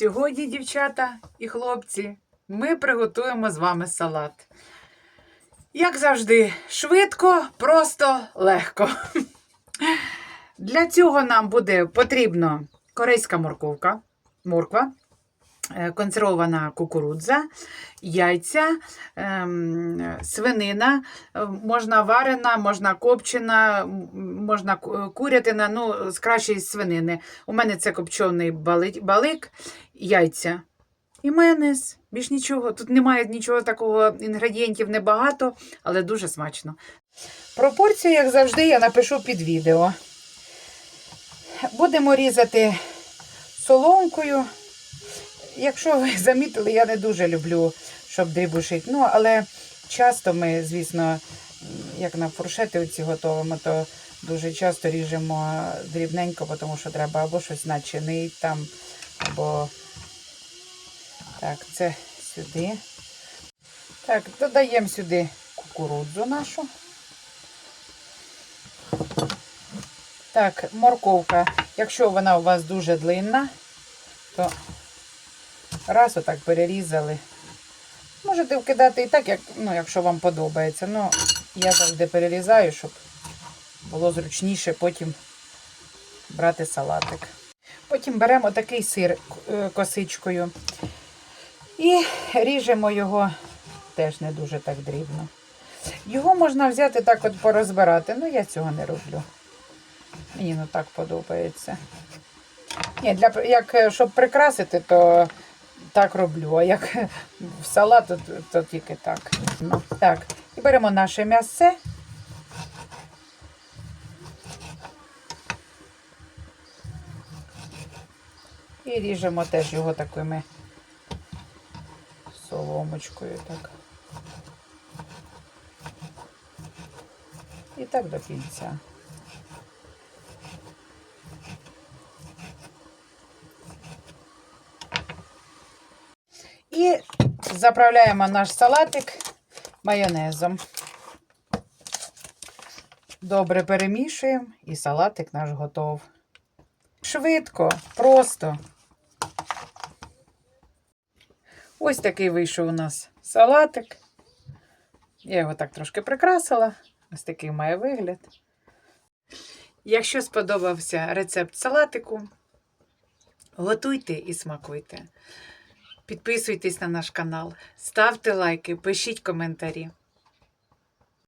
Сьогодні, дівчата і хлопці, ми приготуємо з вами салат. Як завжди, швидко, просто, легко. Для цього нам буде потрібно корейська морковка, морква, консервована кукурудза, яйця, ем, свинина, е, можна варена, можна копчена, можна курятина, ну, з кращої свинини. У мене це копчений балик, яйця і майонез. Більш нічого. Тут немає нічого такого, інгредієнтів небагато, але дуже смачно. Пропорції, як завжди, я напишу під відео. Будемо різати соломкою. Якщо ви замітили, я не дуже люблю, щоб дрібушити. Ну, але часто ми, звісно, як на фуршети оці готуємо, то дуже часто ріжемо дрібненько, тому що треба або щось начинити там, або так, це сюди. Так, додаємо сюди кукурудзу нашу. Так, морковка. Якщо вона у вас дуже длинна, то раз отак перерізали. Можете вкидати і так, як, ну, якщо вам подобається. Ну, я завжди перерізаю, щоб було зручніше потім брати салатик. Потім беремо такий сир е, косичкою і ріжемо його теж не дуже так дрібно. Його можна взяти так от порозбирати, ну я цього не роблю. Мені ну так подобається. Ні, для, як, е, щоб прикрасити, то так роблю, а як в салат, то, то тільки так. Ну, так. І беремо наше м'ясце. І ріжемо теж його такими соломочкою. Так. І так до кінця. І заправляємо наш салатик майонезом. Добре перемішуємо і салатик наш готов. Швидко, просто. Ось такий вийшов у нас салатик. Я його так трошки прикрасила. Ось такий має вигляд. Якщо сподобався рецепт салатику, готуйте і смакуйте. Підписуйтесь на наш канал, ставте лайки, пишіть коментарі.